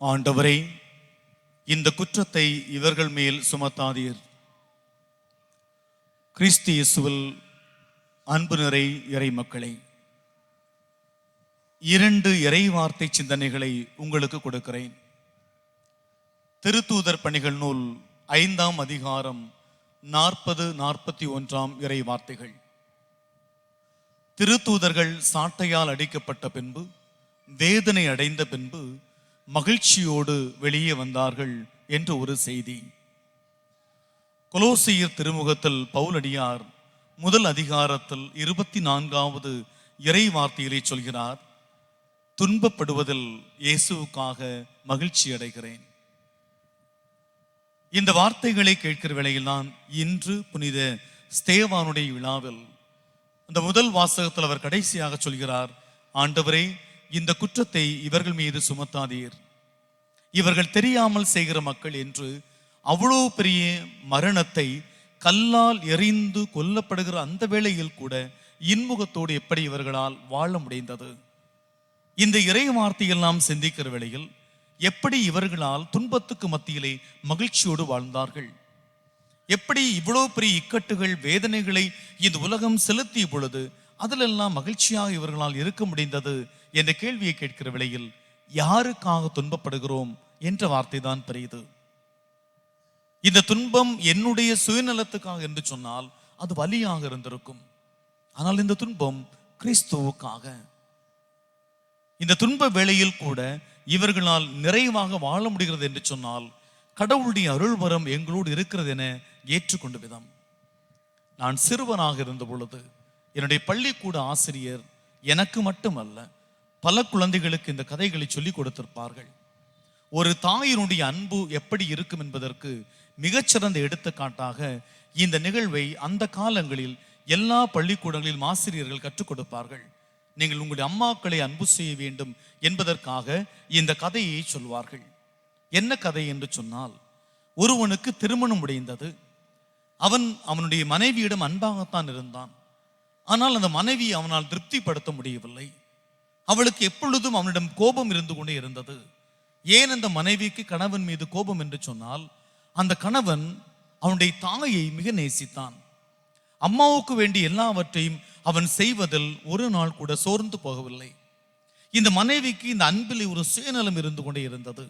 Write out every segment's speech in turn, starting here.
ஆண்டவரே இந்த குற்றத்தை இவர்கள் மேல் சுமத்தாதீர். கிறிஸ்து இயேசுவில் அன்பு நிறை இறை மக்களை இரண்டு இறை வார்த்தை சிந்தனைகளை உங்களுக்கு கொடுக்கிறேன். திருத்தூதர் பணிகள் நூல் ஐந்தாம் அதிகாரம் நாற்பது நாற்பத்தி ஒன்றாம் இறை வார்த்தைகள். திருத்தூதர்கள் சாட்டையால் அடிக்கப்பட்ட பின்பு வேதனை அடைந்த பின்பு மகிழ்ச்சியோடு வெளியே வந்தார்கள் என்று ஒரு செய்தி. கொலோசியர் திருமுகத்தில் பவுலடியார் முதல் அதிகாரத்தில் இருபத்தி நான்காவது இறை வார்த்தையிலே சொல்கிறார் துன்பப்படுவதில் இயேசுவுக்காக மகிழ்ச்சி அடைகிறேன். இந்த வார்த்தைகளை கேட்கிற வேளையில்தான் இன்று புனித ஸ்தேவானுடைய விழாவில் அந்த முதல் வாசகத்தில் அவர் கடைசியாக சொல்கிறார் ஆண்டவரே இந்த குற்றத்தை இவர்கள் மீது சுமத்தாதீர். இவர்கள் தெரியாமல் செய்கிற மக்கள் என்று அவ்வளோ பெரிய மரணத்தை கல்லால் எறிந்து கொல்லப்படுகிற அந்த வேளையில் கூட இன்முகத்தோடு எப்படி இவர்களால் வாழ முடிந்தது? இந்த இறை வார்த்தையில் நாம் சிந்திக்கிற வேளையில் எப்படி இவர்களால் துன்பத்துக்கு மத்தியிலே மகிழ்ச்சியோடு வாழ்ந்தார்கள்? எப்படி இவ்வளோ பெரிய இக்கட்டுகள் வேதனைகளை இந்த உலகம் செலுத்திய பொழுது அதிலெல்லாம் மகிழ்ச்சியாக இவர்களால் இருக்க முடிந்தது என்ற கேள்வியை கேட்கிற விலையில் யாருக்காக துன்பப்படுகிறோம்? என்ற வார்த்தை தான் பெரியது. இந்த துன்பம் என்னுடைய சுயநலத்துக்காக என்று சொன்னால் அது வலியாக இருந்திருக்கும். ஆனால் இந்த துன்பம் கிறிஸ்துவுக்காக. இந்த துன்ப வேளையில் கூட இவர்களால் நிறைவாக வாழ முடிகிறது என்று சொன்னால் கடவுளுடைய அருள்வரம் எங்களோடு இருக்கிறது என ஏற்றுக்கொண்ட விதம். நான் சிறுவனாக இருந்த பொழுது என்னுடைய பள்ளிக்கூட ஆசிரியர் எனக்கு மட்டுமல்ல பல குழந்தைகளுக்கு இந்த கதைகளை சொல்லிக் கொடுத்திருப்பார்கள். ஒரு தாயினுடைய அன்பு எப்படி இருக்கும் என்பதற்கு மிகச்சிறந்த எடுத்துக்காட்டாக இந்த நிகழ்வை அந்த காலங்களில் எல்லா பள்ளிக்கூடங்களிலும் ஆசிரியர்கள் கற்றுக் கொடுப்பார்கள். நீங்கள் உங்களுடைய அம்மாக்களை அன்பு செய்ய வேண்டும் என்பதற்காக இந்த கதையை சொல்வார்கள். என்ன கதை என்று சொன்னால் ஒருவனுக்கு திருமணம் முடிந்தது. அவன் அவனுடைய மனைவியிடம் அன்பாகத்தான் இருந்தான். ஆனால் அந்த மனைவி அவனால் திருப்திப்படுத்த முடியவில்லை. அவளுக்கு எப்பொழுதும் அவனிடம் கோபம் இருந்து கொண்டே இருந்தது. ஏன் அந்த மனைவிக்கு கணவன் மீது கோபம் என்று சொன்னால் அந்த கணவன் அவனுடைய தாயை மிக நேசித்தான். அம்மாவுக்கு வேண்டிய எல்லாவற்றையும் அவன் செய்வதில் ஒரு நாள் கூட சோர்ந்து போகவில்லை. இந்த மனைவிக்கு இந்த அன்பில் ஒரு சுயநலம் இருந்து கொண்டே இருந்தது.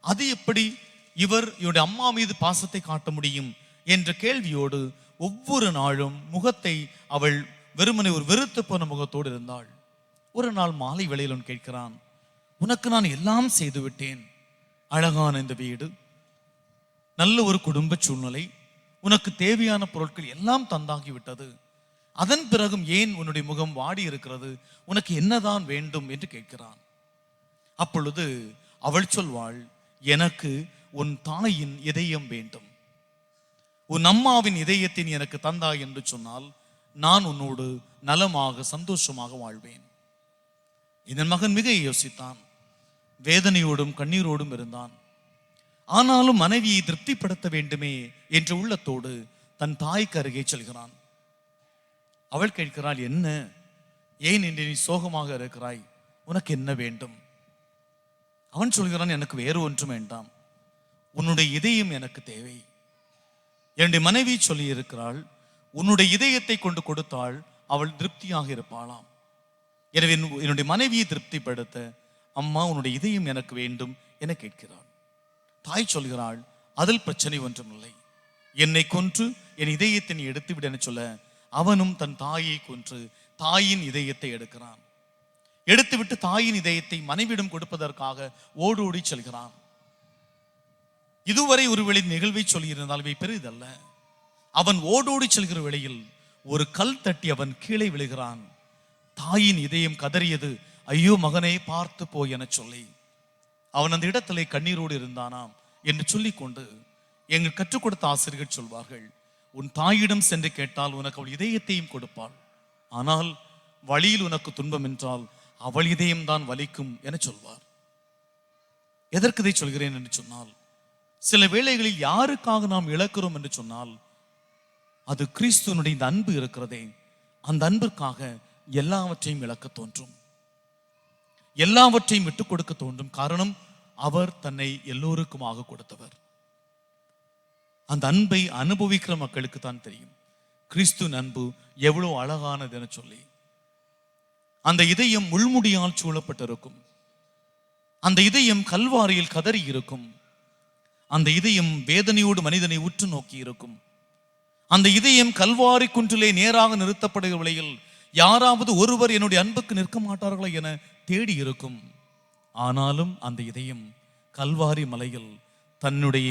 அது எப்படி இவர் இவருடைய அம்மா மீது பாசத்தை காட்ட முடியும் என்ற கேள்வியோடு ஒவ்வொரு நாளும் முகத்தை அவள் வெறுமனை ஒரு வெறுத்து போன முகத்தோடு இருந்தாள். ஒரு நாள் மாலை வேளையில் அவன் கேட்கிறான் உனக்கு நான் எல்லாம் செய்து விட்டேன் அழகான இந்த வீடு நல்ல ஒரு குடும்ப சூழ்நிலை உனக்கு தேவையான பொருட்கள் எல்லாம் தந்தாகிவிட்டது. அதன் பிறகும் ஏன் உன்னுடைய முகம் வாடி இருக்கிறது? உனக்கு என்னதான் வேண்டும்? என்று கேட்கிறான். அப்பொழுது அவள் சொல்வாள் எனக்கு உன் தாயின் இதயம் வேண்டும். உன் அம்மாவின் இதயத்தின் எனக்கு தந்தாய் என்று சொன்னால் நான் உன்னோடு நலமாக சந்தோஷமாக வாழ்வேன். இதன் மகன் மிக யோசித்தான். வேதனையோடும் கண்ணீரோடும் இருந்தான். ஆனாலும் மனைவியை திருப்திப்படுத்த வேண்டுமே என்ற உள்ளத்தோடு தன் தாய்க்கு அருகே செல்கிறான். அவள் கேட்கிறாள் என்ன? ஏன் இன்று நீ சோகமாக இருக்கிறாய்? உனக்கு என்ன வேண்டும்? அவன் சொல்கிறான் எனக்கு வேறு ஒன்றும் வேண்டாம். உன்னுடைய இதயம் எனக்கு தேவை. என்னுடைய மனைவி சொல்லி இருக்கிறாள் உன்னுடைய இதயத்தை கொண்டு கொடுத்தால் அவள் திருப்தியாக இருப்பாளாம். எனவே என்னுடைய மனைவியை திருப்திப்படுத்த அம்மா உன்னுடைய இதயம் எனக்கு வேண்டும் என கேட்கிறாள். தாய் சொல்கிறாள் அதில் பிரச்சனை ஒன்றுமில்லை. என்னை கொன்று என் இதயத்தை நீ எடுத்துவிட என சொல்ல அவனும் தன் தாயை கொன்று தாயின் இதயத்தை எடுக்கிறான். எடுத்துவிட்டு தாயின் இதயத்தை மனைவியிடம் கொடுப்பதற்காக ஓடோடி செல்கிறான். இதுவரை ஒருவேளை நிகழ்வை சொல்லியிருந்தால் இவை பெரிதல்ல. அவன் ஓடோடி செல்கிற வேளையில் ஒரு கல் தட்டி அவன் கீழே விழுகிறான். தாயின் இதயம் கதறியது. ஐயோ மகனே பார்த்து போய் என சொல்லி. அவன் அந்த இடத்திலே கண்ணீரோடு இருந்தானாம் என்று சொல்லிக்கொண்டு எங்கள் கற்றுக் கொடுத்த ஆசிரியர்கள் சொல்வார்கள் உன் தாயிடம் சென்று கேட்டால் உனக்கு அவள் இதயத்தையும் கொடுப்பாள். ஆனால் வழியில் உனக்கு துன்பம் என்றால் அவள் இதயம்தான் வலிக்கும் என சொல்வார். எதற்கு இதை சொல்கிறேன் என்று சொன்னால் சில வேளைகளில் யாருக்காக நாம் இழக்கிறோம் என்று சொன்னால் அது கிறிஸ்துவனுடைய இந்த அன்பு இருக்கிறதே. அந்த அன்பிற்காக எல்லாவற்றையும் இழக்க தோன்றும். எல்லாவற்றையும் விட்டுக் கொடுக்க தோன்றும் காரணம் அவர் தன்னை எல்லோருக்குமாக கொடுத்தவர். அந்த அன்பை அனுபவிக்கிற மக்களுக்கு தான் தெரியும். கிறிஸ்து அன்பு எவ்வளவு அழகானது என சொல்லி. அந்த இதயம் முள்முடியால் சூழப்பட்டிருக்கும். அந்த இதயம் கல்வாரியில் கதறி இருக்கும். அந்த இதயம் வேதனையோடு மனிதனை உற்று நோக்கி இருக்கும். அந்த இதயம் கல்வாரி குன்றிலே நேராக நிறுத்தப்படுகிற விலையில் யாராவது ஒருவர் என்னுடைய அன்புக்கு நிற்க மாட்டார்களா என தேடி இருக்கும். ஆனாலும் அந்த இதயம் கல்வாரி மலையில் தன்னுடைய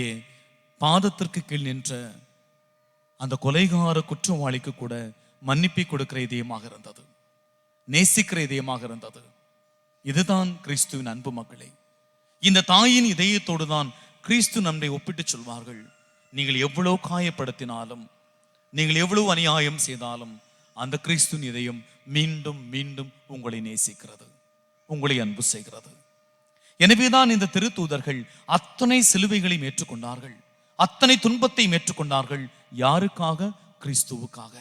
பாதத்திற்கு கீழ் நின்ற அந்த கொலைகார குற்றவாளிக்கு கூட மன்னிப்பை கொடுக்கிற இதயமாக இருந்தது. நேசிக்கிற இதயமாக இருந்தது. இதுதான் கிறிஸ்துவின் அன்பு மக்களே. இந்த தாயின் இதயத்தோடு தான் கிறிஸ்து நம்மை ஒப்பிட்டு சொல்வார்கள். நீங்கள் எவ்வளவு காயப்படுத்தினாலும் நீங்கள் எவ்வளவு அநியாயம் செய்தாலும் அந்த கிறிஸ்துவின் இதயம் மீண்டும் மீண்டும் உங்களை நேசிக்கிறது. உங்களை அன்பு செய்கிறது. எனவேதான் இந்த திருத்தூதர்கள் அத்தனை சிலுவைகளையும் ஏற்றுக்கொண்டார்கள். அத்தனை துன்பத்தையும் ஏற்றுக்கொண்டார்கள். யாருக்காக? கிறிஸ்துவுக்காக.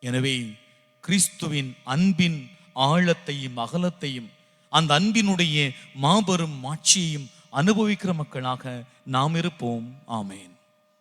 எனவே கிறிஸ்துவின் அன்பின் ஆழத்தையும் அகலத்தையும் அந்த அன்பினுடைய மாபெரும் மாட்சியையும் அனுபவிக்கிற மக்களாக நாம் இருப்போம். ஆமேன்.